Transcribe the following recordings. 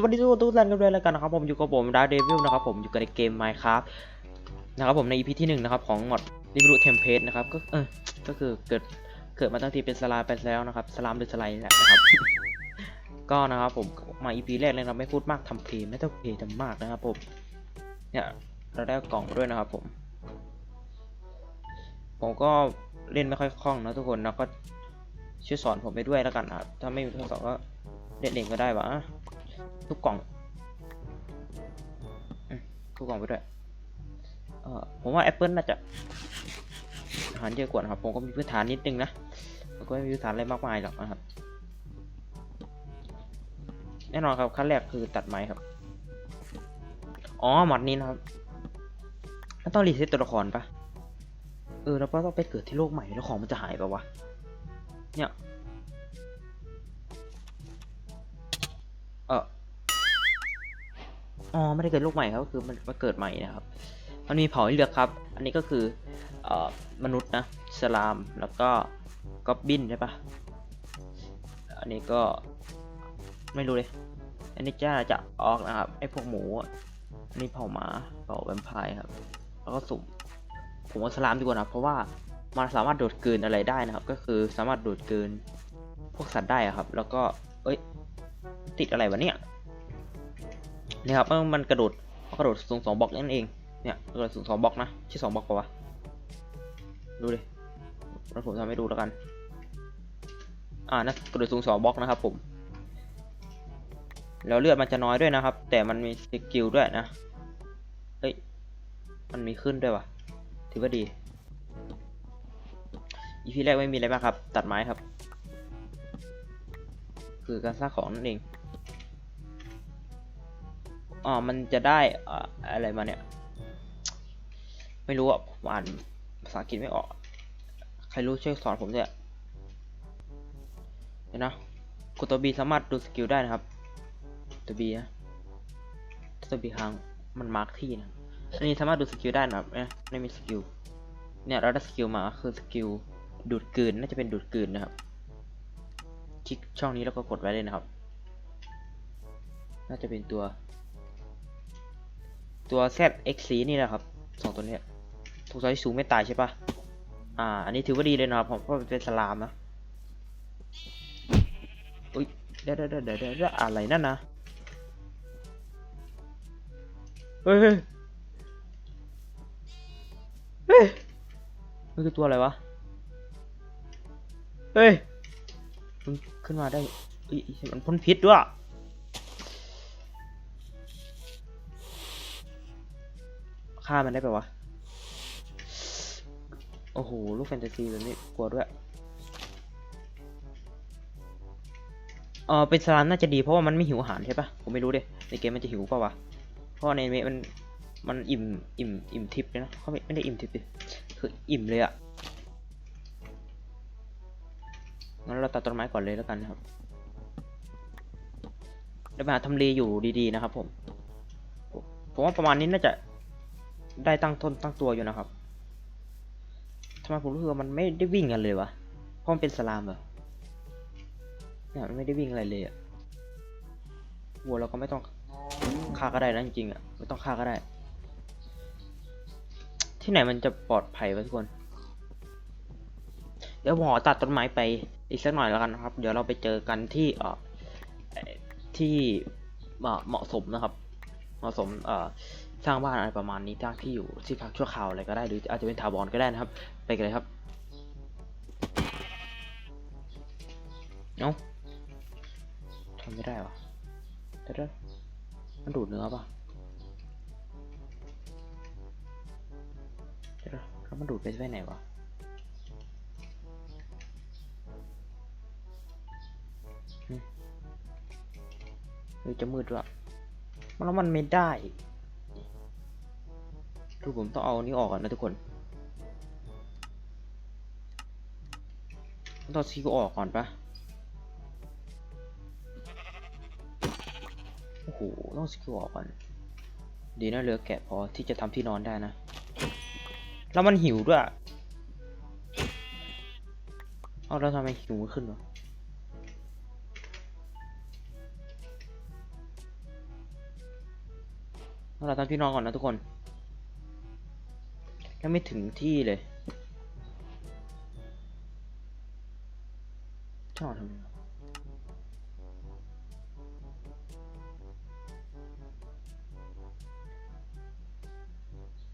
สวัสดีทุกคนทุกท่านกันด้วยแล้วกันนะครับผมอยู่กับผมดาร์เดวิลนะครับผมอยู่กันในเกม Minecraft นะครับผมใน EP ที่หนึ่งนะครับของมอดดิบรูเทมเพลตนะครับก็เออก็คือเกิดเกิดมาตั้งทีเป็นสลาไปแล้วนะครับสลามหรือสไลน์แหละนะครับ ก็นะครับผมมา EP แรกเลยนะไม่พูดมากทำเพลงไม่ต้องเพลงทำมากนะครับผมเนี่ยเราได้กล่องด้วยนะครับผม ผมก็เล่นไม่ค่อยคล่องนะทุกคนนะก็ช่วยสอนผมไปด้วยแล้วกันนะครับถ้าไม่มีคนสอนก็เล่นเองก็ได้วะ ทุกกล่องทุกกล่องไปด้วยเออผมว่า Apple น่าจะอาหารเยอะกว่านะครับ ผมก็มีพื้นฐานนิดนึงนะผมก็ไม่มีพื้นฐานอะไรมากมายหรอกนะครับ แน่นอนครับขั้นแรกคือตัดไม้ครับ อ๋อหมัดนี้นะครับมันต้องรีเซ็ตตัวละครปะเออแล้วก็ต้องไปเกิดที่โลกใหม่แล้วของมันจะหายปะวะเนี่ย เอออ๋อไม่ได้เกิดโลกใหม่ครับก็คือมันมาเกิดใหม่นะครับ มันมีเผ่าให้เลือกครับ อันนี้ก็คือเอ่อมนุษย์นะสลามแล้วก็ก็อบบินใช่ปะอันนี้ก็ไม่รู้เลย อันนี้จ้าจะออกนะครับไอพวกหมูอันนี้เผ่าหมาเผ่าแวมไพร์ครับ แล้วก็สุ่มผมว่าสลามดีกว่านะเพราะว่ามันสามารถโดูดกลืนอะไรได้นะครับ ก็คือสามารถโดูดกลืนพวกสัตว์ได้ครับ แล้วก็เอ้ย ติดอะไรวะเนี่ยเนี่ยครับมันกระโดดกระโดดสูงสองบล็อกนั่นเองเนี่ยกระโดดสูงสองบล็อกนะใช่สองบล็อกปะวะดูดิแล้วผมทำให้ดูแล้วกันอ่านะกระโดดสูงสองบล็อกนะครับผมแล้วเลือดมันจะน้อยด้วยนะครับ แต่มันมีสกิลด้วยนะเฮ้ยมันมีขึ้นด้วยวะถือว่าดีอีพีแรกไม่มีอะไรมากครับ ตัดไม้ครับ คือการสร้างของนั่นเอง อ๋อมันจะได้อ่าอะไรมาเนี่ย ไม่รู้อะผมอ่านภาษาอังกฤษไม่ออก ใครรู้ช่วยสอนผมด้วยเดี๋ยวนะกดตัวบีสามารถดูสกิลได้นะครับ ตัวบีนะตัวบีค้างมันมาร์กที่นะอันนี้สามารถดูสกิลได้นะครับเนี่ยไม่มีสกิลเนี่ยเราได้สกิลมาคือสกิลดูดกลืนน่าจะเป็นดูดกลืนนะครับ คลิกช่องนี้แล้วก็กดไว้เลยนะครับ น่าจะเป็นตัว ตัว ZXC นี่แหละครับสองตัวนี้ถูกใจสูงไม่ตายใช่ปะอ่า อันนี้ถือว่าดีเลยนะครับเพราะเพราะเป็นสลามนะอุ้ยเดี๋ยวเดี๋ยวเดี๋ยวเดี๋ยวเดี๋ยวอะไรนั่นนะเฮ้ยเฮ้ยเฮ้ยมันคือตัวอะไรวะเฮ้ยมันขึ้นมาได้เอ้ยมันพ่นพิษด้วย ฆ่ามันได้ปะวะ โอ้โห ลูกแฟนตาซีแบบนี้กลัวด้วยเออเป็นสลามน่าจะดีเพราะว่ามันไม่หิวอาหารใช่ปะผมไม่รู้เดิในเกมมันจะหิวเปล่าวะ เพราะในเมมันมันอิ่มอิ่มอิ่มทิพย์เลยนะเขาไม่ไม่ได้อิ่มทิพย์ดิคืออิ่มเลยอะงั้นเราตัดต้นไม้ก่อนเลยแล้วกันนะครับเดี๋ยวไปหาทำเลอยู่ดีๆนะครับผมผมว่าประมาณนี้น่าจะ ได้ตั้งต้นตั้งตัวอยู่นะครับทำไมผมรู้สึกว่ามันไม่ได้วิ่งกันเลยวะเพราะมันเป็นสลามเหรอเนี่ยมันไม่ได้วิ่งอะไรเลยอะวัวเราก็ไม่ต้องฆ่าก็ได้นะจริงๆอะไม่ต้องฆ่าก็ได้ ที่ไหนมันจะปลอดภัยวะทุกคน เดี๋ยวผมอตัดต้นไม้ไปอีกสักหน่อยแล้วกันนะครับ เดี๋ยวเราไปเจอกันที่เอ่อที่เหมาะเหมาะสมนะครับ เหมาะสมเอ่อ สร้างบ้านอะไรประมาณนี้สร้างที่อยู่ที่พักชั่วคราวอะไรก็ได้หรืออาจจะเป็นถาวรก็ได้นะครับ ไปกันเลยครับเอ้าทำไม่ได้วะเดี๋ยวๆมันดูดเนื้อปะเดี๋ยวแล้วมันดูดไปไว้ไหนวะเฮ้ยจะมืดวยมันแล้วมันไม่ได้ ทุกผมต้องเอานี้ออกก่อนนะทุกคนต้องซีก็ออกก่อนปะโอ้โห ต้องสกิลออกก่อน ดีนะเหลือแกะพอที่จะทำที่นอนได้นะ แล้วมันหิวด้วย เอาแล้วทำไมหิวขึ้นวะเราทำที่นอนก่อนนะทุกคน ยังไม่ถึงที่เลยที่นอนทำไม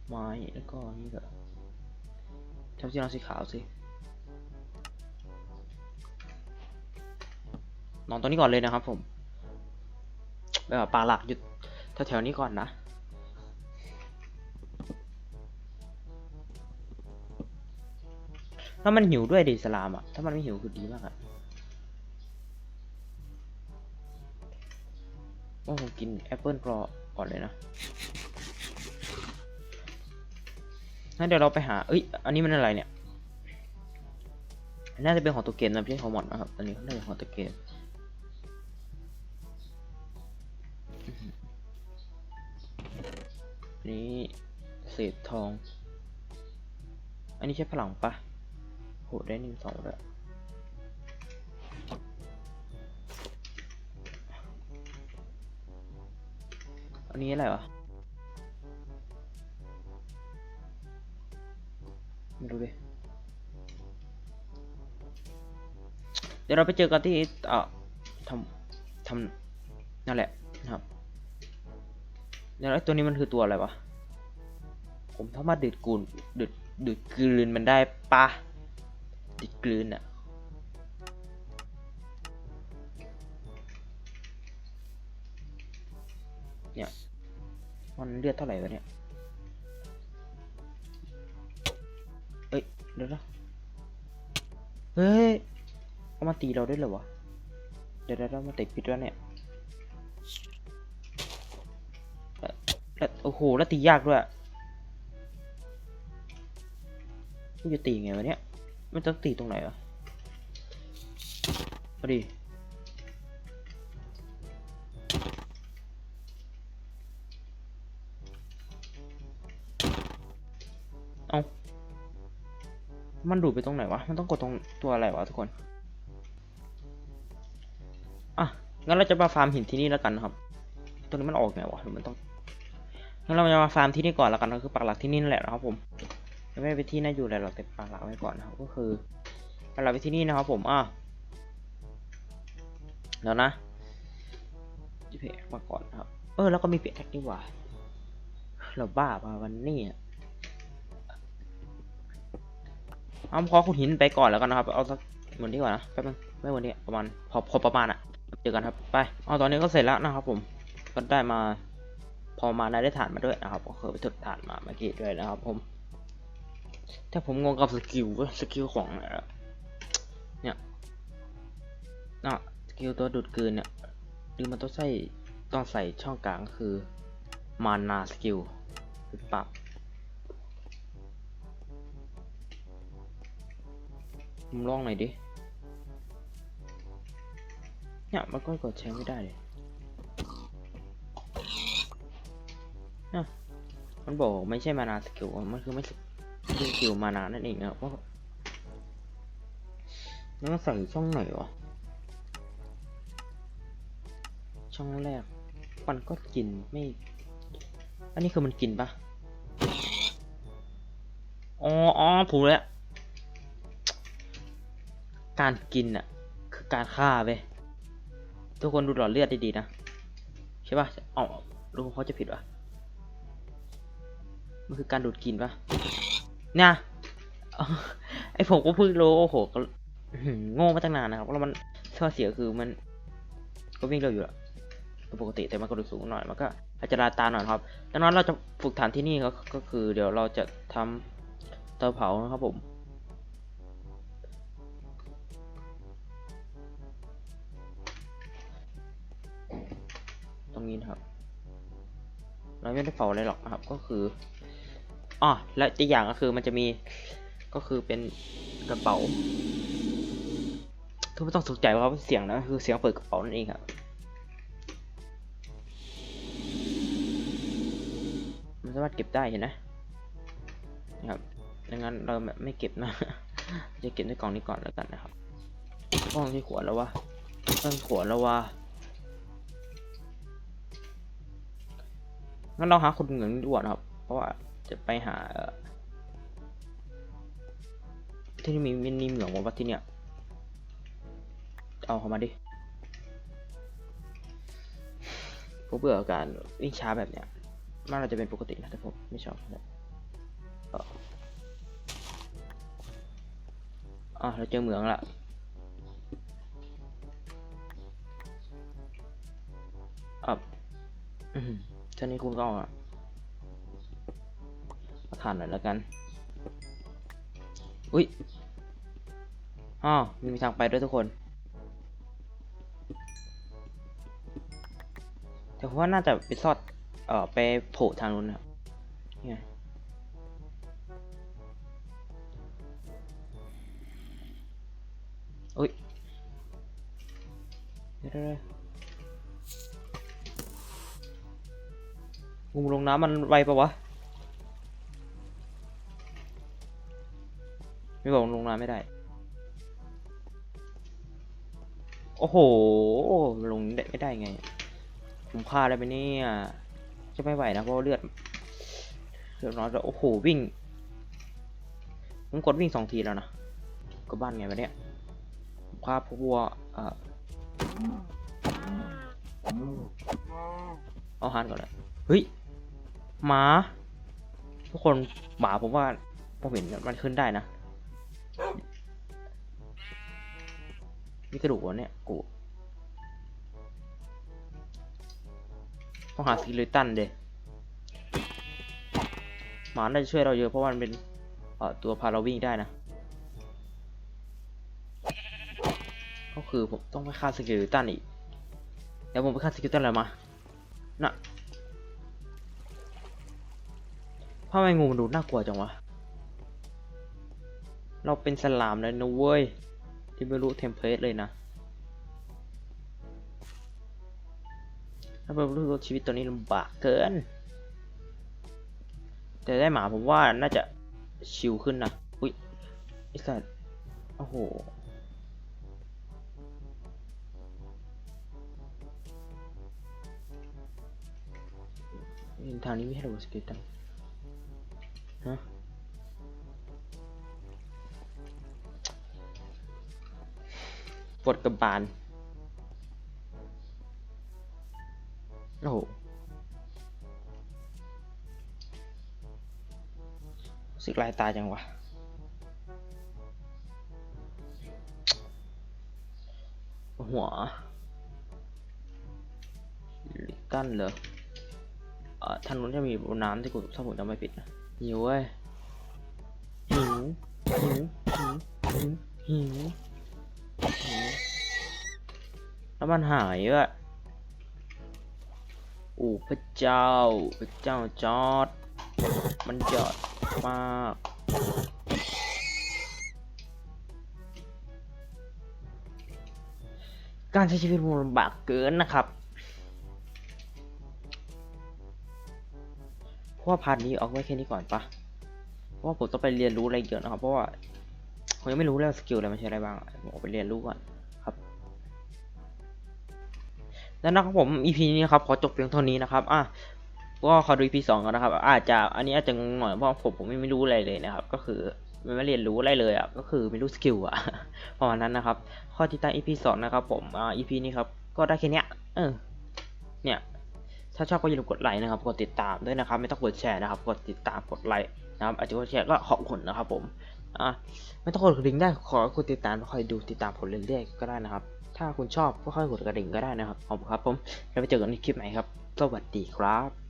ไม้แล้วก็นี่ก็ทำที่นอนสีขาวสิ นอนตรงนี้ก่อนเลยนะครับผมแบบปลาหลักหยุดแถวๆนี้ก่อนนะ ถ้ามันหิวด้วยดิสลามอะ ถ้ามันไม่หิวคือดีมากอะโอ้ผมกินแอปเปิลกรอก่อนเลยนะงั้นเดี๋ยวเราไปหา เอ้ย อันนี้มันอะไรเนี่ย น่าจะเป็นของตัวเกมนะไม่ใช่ของหมอนนะครับ อันนี้น่าจะของตัวเกมนี้เศษทอง อันนี้ใช่พลังปะ หได้หนึ่งสองแล้วยอันนี้อะไรวะ ไม่รู้ดิ เดี๋ยวเราไปเจอกันที่เอ่อทำทำนั่นแหละนะครับ เดี๋ยวไอ้ตัวนี้มันคือตัวอะไรวะ ผมสามารถดูดกูนดูดดูดกลืนมันได้ปะ ดูดกลืนอะเนี่ย มันเลือดเท่าไหร่วะเนี่ย เอ้ยเดี๋ยวนะเฮ้ย เอามาตีเราได้เหรอวะ เดี๋ยวเรามาติดพิษแล้วเนี่ยล้วโอ้โห แล้วตียากด้วยมันจะตีไงวะเนี่ย มันต้องตีตรงไหนวะเอดิเอามันดูดไปตรงไหนวะ มันต้องกดตรงตัวอะไรวะทุกคน อะ งั้นเราจะมาฟาร์มหินที่นี่แล้วกันนะครับ ตัวนี้มันออกไงวะหรือมันต้องงั้นเราจะมาฟาร์มที่นี่ก่อนแล้วกันก็คือปักหลักที่นี่นั่นแหละนะครับผม ไม่ไปที่น่าอยู่อะไรหรอกแต่ปักหลักไว้ก่อนนะครับก็คือปักหลักไว้ที่นี่นะครับผมอะเดี๋ยวนะจีพีมาก่อนครับ เออแล้วก็มีเพจแท็กนี่หว่าเราบ้าป่ะวันนี้อะเอาขอขุดหินไปก่อนแล้วกันนะครับ เอาสักวันนี้ก่อนนะแป๊บนึงไม่วันนี้ประมาณพอพอประมาณอะเจอกันครับไปเอาตอนนี้ก็เสร็จแล้วนะครับผมก็ได้มาพอมาได้ฐานมาด้วยนะครับก็คือไปถึกฐานมาเมื่อกี้ด้วยนะครับผม แต่ผมงงกับสกิลว้ยสกิลของเนี่ยนะสกิลตัวดูดกลืนเนี่ยหรือมันต้องใส่ต้องใส่ช่องกลางก็คือมานาสกิลหรือเปล่าผมลองหน่อยดิเนี่ยมันก็กดใช้ไม่ได้เลยมันบอกไม่ใช่มานาสกิลมันคือไม่ ใช่สกิลมานานนั่นเองครับว่าแล้วใส่ช่องไหนวะ ช่องแรก มันก็กินไม่ อันนี้คือมันกินปะอ๋ออ๋อผูแล้ว การกินอะคือการฆ่าเว้ยทุกคนดูหลอดเลือดดีๆนะ ใช่ปะอ๋อรู้เขาจะผิดวะมันคือการดูดกินปะ เนี่ยไอผมก็เพิ่งรู้โอ้โหก็โง่มาตั้งนานนะครับแล้วมันข้อเสียคือมัน ก็วิ่งเร็วอยู่อะปกติแต่มันก็ดูสูงหน่อยมันก็อาจจะลาตาหน่อยครับดังนั้นเราจะฝึกฐานที่นี่ก็ก็คือเดี๋ยวเราจะทำเตาเผานะครับผมตรงนี้นะครับ เราไม่ได้เผาอะไรหรอกนะครับ ก็คือ อ๋อและอีกอย่างก็คือมันจะมีก็คือเป็นกระเป๋าทุกไม่ต้องสนใจว่าเสียงนะคือเสียงเปิดกระเป๋านั่นเองครับมันสามารถเก็บได้เห็นไหมนะครับดังนั้นเราไม่เก็บนะ จะเก็บในกล่องนี้ก่อนแล้วกันนะครับกล่องที่ขวดแล้ววะต้นขวดแล้ววะงั้นเราหาคนเหมืองดีกว่านะครับ เพราะว่า จะไปหาที่นี่มีมินิเหมืองวะที่เนี่ย เอาเข้ามาดิผมเบื่อกับการวิ่งช้าแบบเนี้ยมันเราจะเป็นปกตินะแต่ผมไม่ชอบเลยก็อะเราเจอเหมืองละอะอืมท่านี้คุณก็เอาอะ มาทานหน่อยแล้วกัน อุ้ยอ๋อมีทางไปด้วยทุกคน แต่ผมว่าน่าจะไปซอด เอ่อ ไปโผล่ทางนู้นนะนี่ไงอุ้ยเดี๋ยวเดี๋ยวเดี๋ยวงูลงน้ำมันไวปะวะ ไม่บอกลงน้ำไม่ได้ โอ้โหลงไม่ได้ไง ผมฆ่าอะไรไปเนี่ย จะไม่ไหวนะเพราะเลือดเลือดน้อยแล้วโอ้โหวิ่ง ผมกดวิ่งสองทีแล้วนะก็บ้านไงวะเนี่ยผมฆ่าพวกวัวเอ่อเอาหันก่อนเลยเฮ้ยหมา ทุกคนหมาผมว่าผมเห็นมันขึ้นได้นะ นี่กระดูกวะเนี่ยกูต้องหาสกิลิตันเดยหมาน่าจะช่วยเราเยอะเพราะมันเป็นตัวพาเราวิ่งได้นะ ก็คือผมต้องไปฆ่าสกิลิตันอีกเดี๋ยวผมไปฆ่าสกิลิตันอะไรมาน่ะทำไมงูมันดูน่ากลัวจังวะ เราเป็นสลามเลยนะเว้ยที่ไม่รู้เทมเพลตเลยนะถ้าเป็นรู้ว่าชีวิตตอนนี้ลำบากเกิน แต่ได้หมาผมว่าน่าจะชิลขึ้นนะ อุ้ยไอ้สัตว์โอ้โหทางนี้ไม่ให้เราสเก็ตตันฮะ ปวดกระบาล โอ้โหสึกลายตาจังวะ หัวลิตันเหรอเอ่านู้นจะมีน้ำที่กูถ้าผมจำไม่ผิดนะหิวเว้ยหิวหิวหิวหิวหิวหิว แล้วมันหายอะโอ้พระเจ้า พระเจ้าจอด มันจอดมากการใช้ชีวิตมันลำบากเกินนะครับ เพราะว่าพาร์ทนี้เอาไว้แค่นี้ก่อนปะเพราะว่าผมต้องไปเรียนรู้อะไรเยอะนะครับ เพราะว่าผมยังไม่รู้แล้วสกิลอะไรมันใช้อะไรบ้าง ผมไปเรียนรู้ก่อน แล้วนะครับผม EP นี้นะครับขอจบเพียงเท่านี้นะครับอะก็ขอดู EP สองกันนะครับ อาจจะอันนี้อาจจะงงหน่อยเพราะผมผมไม่รู้อะไรเลยนะครับ ก็คือไม่เรียนรู้อะไรเลยอะก็คือไม่รู้สกิลอะประมาณนั้นนะครับ ข้อที่ตั้ง EP สองนะครับผมอ่า EP นี้ครับก็ได้แค่เนี้ยเออเนี่ยถ้าชอบก็อย่าลืมกดไลค์นะครับ กดติดตามด้วยนะครับ ไม่ต้องกดแชร์นะครับ กดติดตาม กดไลค์นะครับ อาจจะกดแชร์ก็ขอบคุณนะครับผม อะไม่ต้องกดกระดิ่งได้ ขอกดติดตามคอยดูติดตามผลเรื่อยๆก็ได้นะครับ ถ้าคุณชอบก็ค่อยกดกระดิ่งก็ได้นะครับขอบคุณครับผม แล้วไปเจอกันในคลิปใหม่ครับ สวัสดีครับ